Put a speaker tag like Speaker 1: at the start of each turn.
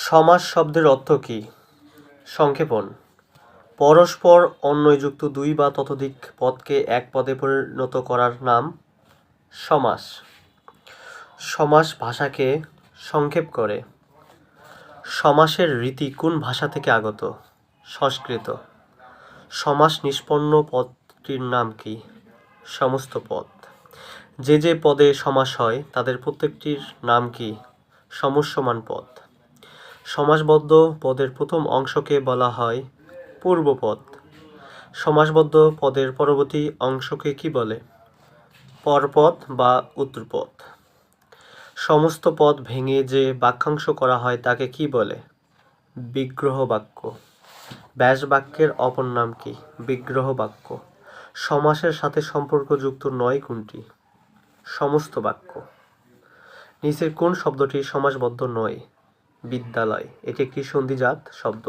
Speaker 1: সমাস শব্দের অর্থ কী? সংক্ষেপণ। পরস্পর অন্যযুক্ত দুই বা ততোধিক পদকে এক পদে পরিণত করার নাম সমাস। সমাস ভাষাকে সংক্ষেপ করে। সমাসের রীতি কোন ভাষা থেকে আগত? সংস্কৃত। সমাস নিষ্পন্ন পদটির নাম কি? সমস্ত পদ। যে যে পদে সমাস হয়, তাদের প্রত্যেকটির নাম কি? সমস্যমান পদ। সমাসবদ্ধ পদের প্রথম অংশকে বলা হয় পূর্বপদ। সমাসবদ্ধ পদের পরবর্তী অংশকে কি বলে? পরপদ বা উত্তরপদ। সমস্ত পদ ভেঙে যে বাক্যাংশ করা হয় তাকে কি বলে? বিগ্রহ বাক্য। ব্যাস বাক্যের অপর নাম কি? বিগ্রহ বাক্য। সমাসের সাথে সম্পর্কযুক্ত নয় কোনটি? সমস্ত বাক্য। নিচের কোন শব্দটি সমাসবদ্ধ নয়? বিদ্যালয়। এটি একটি সন্ধিজাত শব্দ।